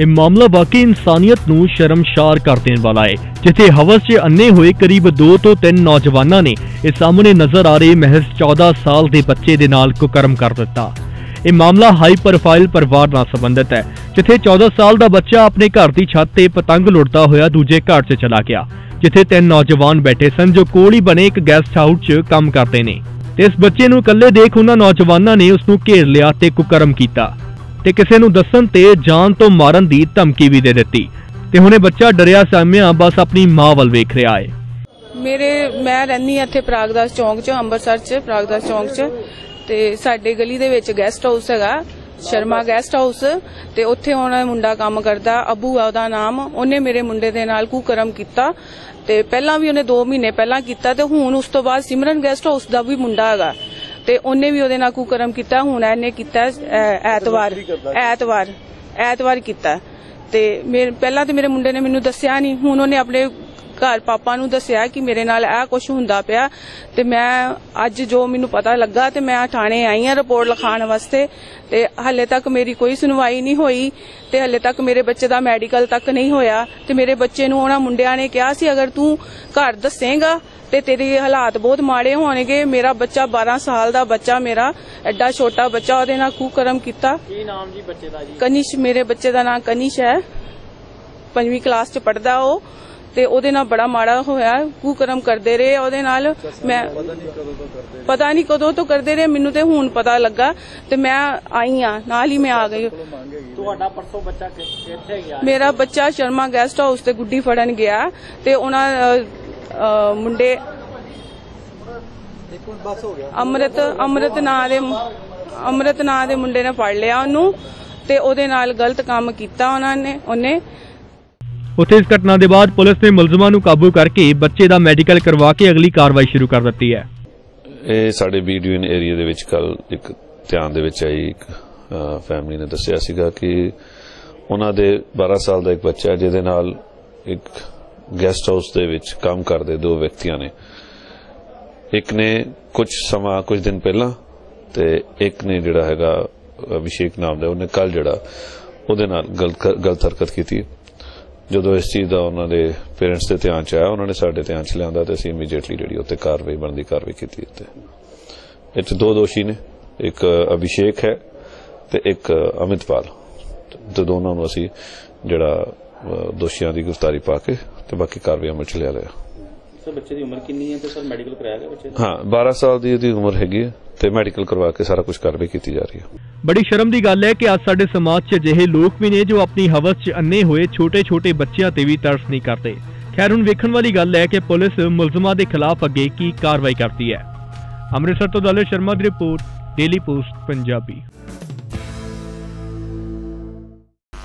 ਇਹ ਮਾਮਲਾ ਵਾਕਈ ਇਨਸਾਨੀਅਤ ਨੂੰ ਸ਼ਰਮਸ਼ਾਰ ਕਰ ਦੇਣ ਵਾਲਾ ਹੈ, ਜਿੱਥੇ ਹਵਸ 'ਚ ਅੰਨੇ ਹੋਏ ਕਰੀਬ 2 ਤੋਂ 3 ਨੌਜਵਾਨਾਂ ਨੇ ਇਹ ਸਾਹਮਣੇ ਨਜ਼ਰ ਆ ਰਹੇ ਮਹਿਜ਼ 14 ਸਾਲ ਦੇ ਬੱਚੇ ਦੇ ਨਾਲ ਕੁਕਰਮ ਕਰ ਦਿੱਤਾ। ਇਹ ਮਾਮਲਾ ਹਾਈ ਪ੍ਰੋਫਾਈਲ ਪਰਿਵਾਰ ਨਾਲ ਸੰਬੰਧਿਤ ਹੈ, ਜਿੱਥੇ 14 ਸਾਲ ਦਾ ਬੱਚਾ ਆਪਣੇ ਘਰ ਦੀ ਛੱਤ ਤੇ ਪਤੰਗ ਲੁੱਟਦਾ ਹੋਇਆ ਦੂਜੇ ਘਰ 'ਚ ਚਲਾ ਗਿਆ, ਜਿੱਥੇ ਤਿੰਨ ਨੌਜਵਾਨ ਬੈਠੇ ਸਨ ਜੋ ਕੋਲ ਹੀ ਬਣੇ ਇੱਕ ਗੈਸਟ ਹਾਊਸ 'ਚ ਕੰਮ ਕਰਦੇ ਨੇ। ਤੇ ਇਸ ਬੱਚੇ ਨੂੰ ਇਕੱਲੇ ਦੇਖ ਉਹਨਾਂ ਨੌਜਵਾਨਾਂ ਨੇ ਉਸ ਨੂੰ ਘੇਰ ਲਿਆ ਤੇ ਕੁਕਰਮ ਕੀਤਾ। ਤੇ ਕਿਸੇ ਨੂੰ ਦੱਸਣ ਤੇ ਜਾਨ ਤੋਂ ਮਾਰਨ ਦੀ ਧਮਕੀ ਵੀ ਦੇ ਦਿੱਤੀ। ਤੇ ਹੁਣੇ ਬੱਚਾ ਡਰਿਆ ਸਾਹਮਿਆ ਬਸ ਆਪਣੀ ਮਾਂ ਵੱਲ ਵੇਖ ਰਿਹਾ ਹੈ। ਮੇਰੇ, ਮੈਂ ਰਹਿੰਦੀ ਹਾਂ ਇੱਥੇ ਪ੍ਰਾਗਦਾਸ ਚੌਂਕ 'ਚ, ਅੰਮ੍ਰਿਤਸਰ 'ਚ ਪ੍ਰਾਗਦਾਸ ਚੌਂਕ 'ਚ। ਤੇ ਸਾਡੇ ਗਲੀ ਦੇ ਵਿੱਚ ਗੈਸਟ ਹਾਊਸ ਹੈਗਾ, ਸ਼ਰਮਾ ਗੈਸਟ ਹਾਊਸ ਤੇ ਉੱਥੇ ਹੁਣ ਮੁੰਡਾ ਕੰਮ ਕਰਦਾ, ਅਬੂ ਆ ਉਹਦਾ ਨਾਮ। ਉਹਨੇ ਮੇਰੇ ਮੁੰਡੇ ਦੇ ਨਾਲ ਕੁਕਰਮ ਕੀਤਾ। ਤੇ ਪਹਿਲਾਂ ਵੀ ਉਹਨੇ 2 ਮਹੀਨੇ ਪਹਿਲਾਂ ਕੀਤਾ ਤੇ ਹੁਣ ਉਸ ਤੋਂ ਬਾਅਦ ਸਿਮਰਨ ਗੈਸਟ ਹਾਊਸ ਦਾ ਵੀ ਮੁੰਡਾ ਹੈਗਾ। ਤੇ ਉਹਨੇ ਵੀ ਉਹਦੇ ਨਾਲ ਕੁਕਰਮ ਕੀਤਾ ਹੁਣ ਇਹਨੇ ਕੀਤਾ ਐਤਵਾਰ ਐਤਵਾਰ ਐਤਵਾਰ ਕੀਤਾ। ਤੇ ਮੇਰੇ ਪਹਿਲਾਂ ਤੇ ਮੇਰੇ ਮੁੰਡੇ ਨੇ ਮੈਨੂੰ ਦੱਸਿਆ ਨਹੀਂ ਹੁਣ ਉਹਨੇ ਆਪਣੇ ਘਰ ਪਾਪਾ ਨੂੰ ਦੱਸਿਆ ਕਿ ਮੇਰੇ ਨਾਲ ਇਹ ਕੁਝ ਹੁੰਦਾ ਪਿਆ। ਤੇ ਮੈਂ ਅੱਜ ਜੋ ਮੈਨੂੰ ਪਤਾ ਲੱਗਾ ਤੇ ਮੈਂ ਥਾਣੇ ਆਈ ਹਾਂ ਰਿਪੋਰਟ ਲਿਖਾਉਣ ਵਾਸਤੇ। ਤੇ ਹੱਲੇ ਤੱਕ ਮੇਰੀ ਕੋਈ ਸੁਣਵਾਈ ਨਹੀਂ ਹੋਈ ਤੇ ਹੱਲੇ ਤੱਕ ਮੇਰੇ ਬੱਚੇ ਦਾ ਮੈਡੀਕਲ ਤੱਕ ਨਹੀਂ ਹੋਇਆ। ਤੇ ਮੇਰੇ ਬੱਚੇ ਨੂੰ ਉਹਨਾਂ ਮੁੰਡਿਆਂ ਨੇ ਕਿਹਾ ਸੀ ਅਗਰ ਤੂੰ ਘਰ ਦੱਸੇਂਗਾ ਤੇ ਤੇਰੇ ਹਾਲਾਤ ਬਹੁਤ ਮਾੜੇ ਹੋਣਗੇ। ਮੇਰਾ ਬੱਚਾ 12 ਸਾਲ ਦਾ ਬੱਚਾ ਮੇਰਾ ਐਡਾ ਛੋਟਾ ਬੱਚਾ ਉਹਦੇ ਨਾਲ ਕੁਕਰਮ ਕੀਤਾ। ਕੀ ਨਾਮ ਜੀ ਬੱਚੇ ਦਾ ਜੀ? ਕਨਿਸ਼ ਮੇਰੇ ਬੱਚੇ ਦਾ ਨਾਮ ਕਨਿਸ਼ ਹੈ। ਪੰਜਵੀਂ ਕਲਾਸ ਚ ਪੜਦਾ ਉਹ ਤੇ ਉਹਦੇ ਨਾਲ ਬੜਾ ਮਾੜਾ ਹੋਇਆ ਕੁਕਰਮ ਕਰਦੇ ਰਹੇ। ਉਹਦੇ ਨਾਲ ਮੈਂ ਪਤਾ ਨਹੀਂ ਕਦੋਂ ਤੋਂ ਕਰਦੇ ਰਹੇ ਮੈਨੂੰ ਤੇ ਹੁਣ ਪਤਾ ਲੱਗਾ ਤੇ ਮੈਂ ਆਈ ਆ ਨਾਲ ਹੀ ਮੈਂ ਆ ਗਈ। ਤੁਹਾਡਾ ਪਰਸੋਂ ਬੱਚਾ ਕਿ- ਕਿੱਥੇ ਗਿਆ? ਮੇਰਾ ਬੱਚਾ ਸ਼ਰਮਾ ਗੈਸਟ ਹਾਊਸ ਤੇ ਗੁੱਡੀ ਫੜਨ ਗਿਆ ਤੇ ਉਹਨਾਂ ਮੁੰਡੇ ਅੰਮ੍ਰਿਤ ਅੰਮ੍ਰਿਤ ਨਾਂ ਦੇ ਅੰਮ੍ਰਿਤ ਨਾਂ ਦੇ ਮੁੰਡੇ ਨੇ ਫੜ ਲਿਆ ਉਹਨੂੰ ਤੇ ਉਹਦੇ ਨਾਲ ਗਲਤ ਕੰਮ ਕੀਤਾ ਉਹਨਾਂ ਨੇ ਉਹਨੇ। ਉੱਥੇ ਇਸ ਘਟਨਾ ਦੇ ਬਾਅਦ ਪੁਲਿਸ ਨੇ ਮੁਲਜ਼ਮਾਂ ਨੂੰ ਕਾਬੂ ਕਰਕੇ ਬੱਚੇ ਦਾ ਮੈਡੀਕਲ ਕਰਵਾ ਕੇ ਅਗਲੀ ਕਾਰਵਾਈ ਸ਼ੁਰੂ ਕਰ ਦਿੱਤੀ ਹੈ। ਇਹ ਸਾਡੇ ਬੀ ਡਿਵੀਜ਼ਨ ਏਰੀਆ ਦੇ ਵਿੱਚ ਕੱਲ ਇੱਕ ਧਿਆਨ ਦੇ ਵਿੱਚ ਆਈ ਇੱਕ ਫੈਮਿਲੀ ਨੇ ਦੱਸਿਆ ਸੀਗਾ ਕਿ ਉਹਨਾਂ ਦੇ 12 ਸਾਲ ਦਾ ਇੱਕ ਬੱਚਾ ਹੈ ਜਿਹਦੇ ਨਾਲ ਇੱਕ ਗੈਸਟ ਹਾਊਸ ਦੇ ਵਿੱਚ ਕੰਮ ਕਰਦੇ ਦੋ ਵਿਅਕਤੀਆਂ ਨੇ। ਇੱਕ ਨੇ ਕੁਝ ਸਮਾਂ ਕੁਝ ਦਿਨ ਪਹਿਲਾਂ ਤੇ ਇੱਕ ਨੇ ਜਿਹੜਾ ਹੈਗਾ ਅਭਿਸ਼ੇਕ ਨਾਮ ਦਾ, ਉਹਨੇ ਕੱਲ ਜਿਹੜਾ ਉਹਦੇ ਨਾਲ ਗਲਤ ਹਰਕਤ ਕੀਤੀ ਜਦੋਂ ਇਸ ਚੀਜ਼ ਦਾ ਉਹਨਾਂ ਦੇ ਪੇਰੈਂਟਸ ਦੇ ਧਿਆਨ ਚ ਆਇਆ, ਉਹਨਾਂ ਨੇ ਸਾਡੇ ਧਿਆਨ ਚ ਲਿਆਂਦਾ ਤੇ ਅਸੀਂ ਇਮੀਡੀਏਟਲੀ ਜਿਹੜੀ ਉੱਤੇ ਕਾਰਵਾਈ, ਬਣਦੀ ਕਾਰਵਾਈ ਕੀਤੀ ਉੱਤੇ। ਇਹ ਦੋ ਦੋਸ਼ੀ ਨੇ, ਇੱਕ ਅਭਿਸ਼ੇਕ ਹੈ ਤੇ ਇੱਕ ਅਮਿਤਪਾਲ। ਤੇ ਦੋਨਾਂ ਨੂੰ ਅਸੀਂ ਜਿਹੜਾ ਦੋਸ਼ੀਆਂ ਦੀ ਗ੍ਰਿਫਤਾਰੀ ਪਾ ਕੇ ਤੇ ਬਾਕੀ ਕਾਰਵਾਈ ਅਮਲ ਚ ਲਿਆ ਲਿਆ। ਸਰ ਬੱਚੇ ਦੀ ਉਮਰ ਕਿੰਨੀ ਹੈ ਤੇ ਸਰ ਮੈਡੀਕਲ ਕਰਾਇਆ ਗਿਆ ਬੱਚੇ ਦਾ? ਹਾਂ 12 ਸਾਲ ਦੀ ਉਹਦੀ ਉਮਰ ਹੈਗੀ ਹੈ ਤੇ ਮੈਡੀਕਲ ਕਰਵਾ ਕੇ ਸਾਰਾ ਕੁਝ ਕਾਰਵਾਈ ਕੀਤੀ ਜਾ ਰਹੀ ਹੈ। ਬੜੀ ਸ਼ਰਮ ਦੀ ਗੱਲ ਹੈ ਕਿ ਅੱਜ ਸਾਡੇ ਸਮਾਜ 'ਚ ਅਜਿਹੇ ਲੋਕ ਵੀ ਨੇ ਜੋ ਆਪਣੀ ਹਵਸ 'ਚ ਅੰਨੇ ਹੋਏ ਛੋਟੇ-ਛੋਟੇ ਬੱਚਿਆਂ ਤੇ ਵੀ ਤਰਸ ਨਹੀਂ ਕਰਦੇ। ਖੈਰ ਹੁਣ ਵੇਖਣ ਵਾਲੀ ਗੱਲ ਹੈ ਕਿ ਪੁਲਿਸ ਮੁਲਜ਼ਮਾਂ ਦੇ ਖਿਲਾਫ ਅੱਗੇ ਕੀ ਕਾਰਵਾਈ ਕਰਦੀ ਹੈ। ਅੰਮ੍ਰਿਤਸਰ ਤੋਂ ਦਲੇ ਸ਼ਰਮਾ ਦੀ ਰਿਪੋਰਟ ਡੇਲੀ ਪੋਸਟ ਪੰਜਾਬੀ।